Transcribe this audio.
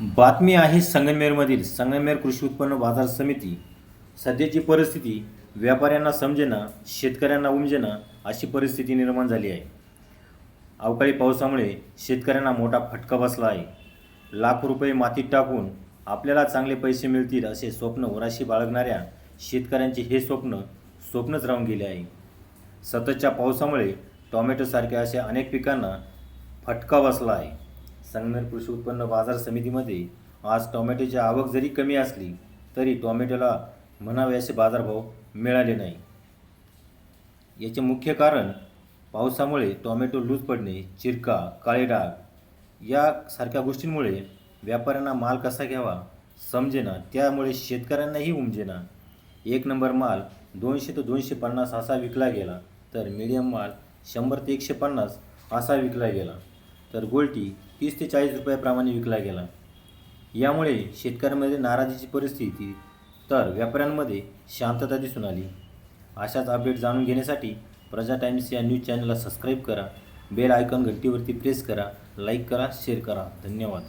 बातमी आहे संगमनेरमधील संगमनेर कृषी उत्पन्न बाजार समिती. सध्याची परिस्थिती व्यापाऱ्यांना समजेना शेतकऱ्यांना उमजेना अशी परिस्थिती निर्माण झाली आहे. अवकाळी पावसामुळे शेतकऱ्यांना मोठा फटका बसला आहे. लाखो रुपये मातीत टाकून आपल्याला चांगले पैसे मिळतील असे स्वप्न वराशी बाळगणाऱ्या शेतकऱ्यांचे हे स्वप्न स्वप्नच राहून गेले आहे. सततच्या पावसामुळे टॉमॅटोसारख्या अशा अनेक पिकांना फटका बसला आहे. संगमेर कृषी उत्पन्न बाजार समितीमध्ये आज टोमॅटोची आवक जरी कमी असली तरी टोमॅटोला म्हणावे असे बाजारभाव मिळाले नाही. याचे मुख्य कारण पावसामुळे टोमॅटो लूज पडणे चिरका काळे डाग यासारख्या गोष्टींमुळे व्यापाऱ्यांना माल कसा घ्यावा समजेना त्यामुळे शेतकऱ्यांनाही उमजेना. एक नंबर माल दोनशे ते दोनशे पन्नास असा विकला गेला तर मीडियम माल शंभर ते एकशे पन्नास असा विकला गेला. तर गोल्टी तीस ते चाळीस रुपयाप्रमाणे विकला गेला. यामुळे शेतकऱ्यांमध्ये नाराजीची परिस्थिती तर व्यापाऱ्यांमध्ये शांतता दिसून आली. अशाच अपडेट जाणून घेण्यासाठी प्रजा टाइम्स या न्यूज चॅनलला सबस्क्राईब करा बेल आयकॉन घंटीवरती प्रेस करा लाईक करा शेअर करा. धन्यवाद.